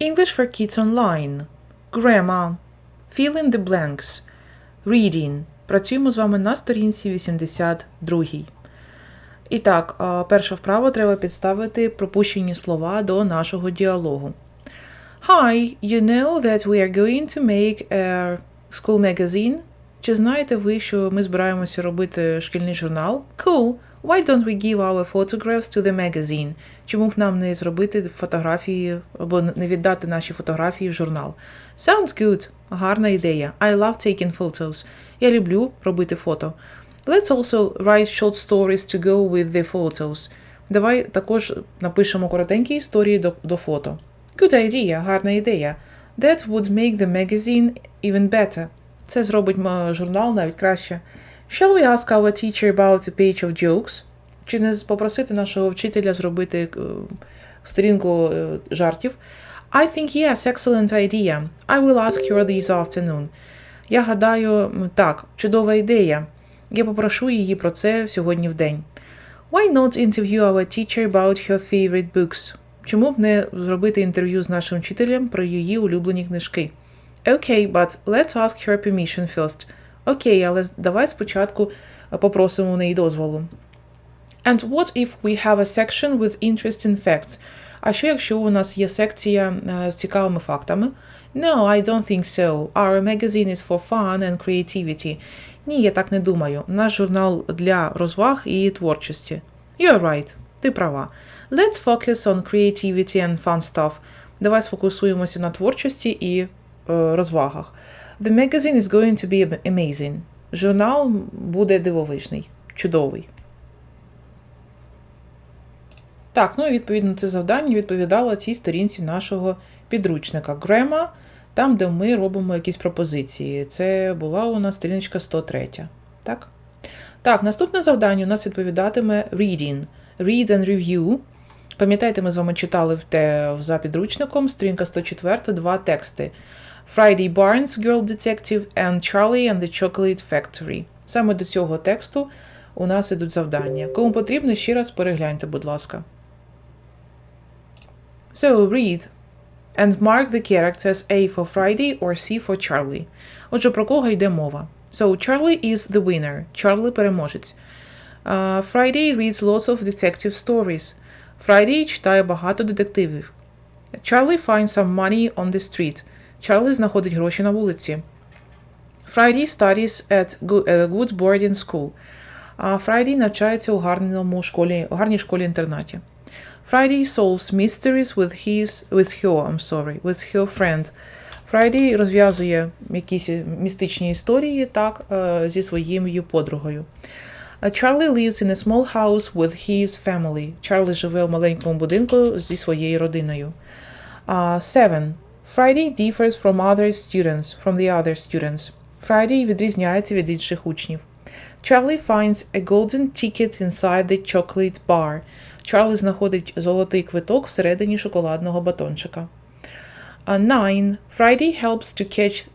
English for Kids Online. Grammar. Fill in the blanks. Reading. Працюємо з вами на сторінці 82. І так, перша вправа треба підставити пропущені слова до нашого діалогу. Hi, you know that we are going to make a school magazine? Чи знаєте ви, що ми збираємося робити шкільний журнал? Cool. Why don't we give our photographs to the magazine? Чому б нам не зробити фотографії або не віддати наші фотографії в журнал? Sounds good. Гарна ідея. I love taking photos. Я люблю робити фото. Let's also write short stories to go with the photos. Давай також напишемо коротенькі історії до, до фото. Good idea, гарна ідея. That would make the magazine even better. Це зробить журнал навіть краще. Shall we ask our teacher about a page of jokes? Чи не попросити нашого вчителя зробити е, сторінку е, жартів? I think yes, excellent idea. I will ask her this afternoon. Я гадаю, так, чудова ідея. Я попрошу її про це сьогодні в день. Why not interview our teacher about her favorite books? Чому б не зробити інтерв'ю з нашим вчителем про її улюблені книжки? Okay, but let's ask her permission first. Окей, але давай спочатку е, попросимо у неї дозволу. And what if we have a section with interesting facts? А що якщо у нас є секція е, з цікавими фактами? No, I don't think so. Our magazine is for fun and creativity. Ні, я так не думаю. Наш журнал для розваг і творчості. You're right. Ти права. Let's focus on creativity and fun stuff. Давай сфокусуємося на творчості і е, розвагах. The magazine is going to be amazing. Журнал буде дивовижний, чудовий. Так, ну і відповідно це завдання відповідало цій сторінці нашого підручника Grammar, там, де ми робимо якісь пропозиції. Це була у нас сторіночка 103. Так? Так, наступне завдання у нас відповідатиме reading. Read and review. Пам'ятаєте, ми з вами читали те за підручником, сторінка 104, два тексти. Friday Barnes, Girl Detective and Charlie and the Chocolate Factory. Саме до цього тексту у нас ідуть завдання. Кому потрібно, ще раз перегляньте, будь ласка. So, read. And mark the characters A for Friday or C for Charlie. Отже, про кого йде мова? So, Charlie is the winner. Charlie переможець. Uh, Friday reads lots of detective stories. Friday читає багато детективів. Charlie finds some money on the street. Charlie знаходить гроші на вулиці. Friday studies at good, a good boarding school. А Friday навчається у гарному школі, у гарній школі-інтернаті. Friday solves mysteries with his with her, I'm sorry, with her friend. Friday розв'язує якісь містичні історії так, е, зі своєю подругою. Uh, Charlie lives in a small house with his family. Чарлі живе у маленькому будинку зі своєю родиною. Uh, seven. Friday differs from other students, from the other students. Friday відрізняється від інших учнів. Charlie finds a golden ticket inside the chocolate bar. Чарлі знаходить золотий квиток всередині шоколадного батончика. Uh, nine. Friday helps to catch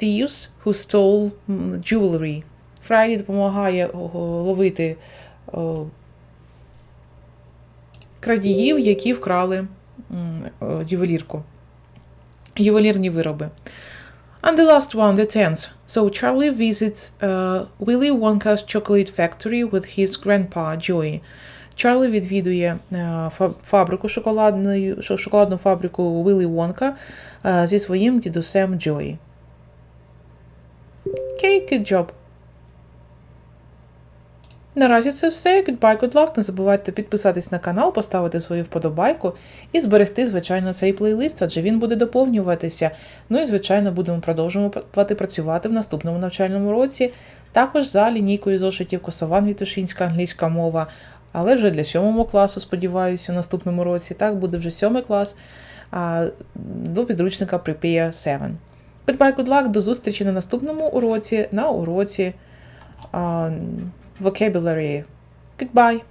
thieves who stole jewelry. Фрайді допомагає ловити крадіїв, які вкрали ювелірку. Ювелірні вироби. And the last one, the tenth. So Charlie visits uh, Willy Wonka's chocolate factory with his grandpa Joey. Чарлі відвідує е, фа- фабрику шоколадну фабрику Willy Wonka е, зі своїм дідусем Джої. Good job. Наразі це все. Goodbye, good luck. Не забувайте підписатись на канал, поставити свою вподобайку і зберегти, звичайно, цей плейлист, адже він буде доповнюватися. Ну і, звичайно, будемо продовжувати працювати в наступному навчальному році. Також за лінійкою зошитів Косован Вітушинська англійська мова. Але вже для сьомого класу, сподіваюся, в наступному році. Так, буде вже сьомий клас а, до підручника Prepare 7. Goodbye, good luck, до зустрічі на наступному уроці, на уроці а, vocabulary. Goodbye.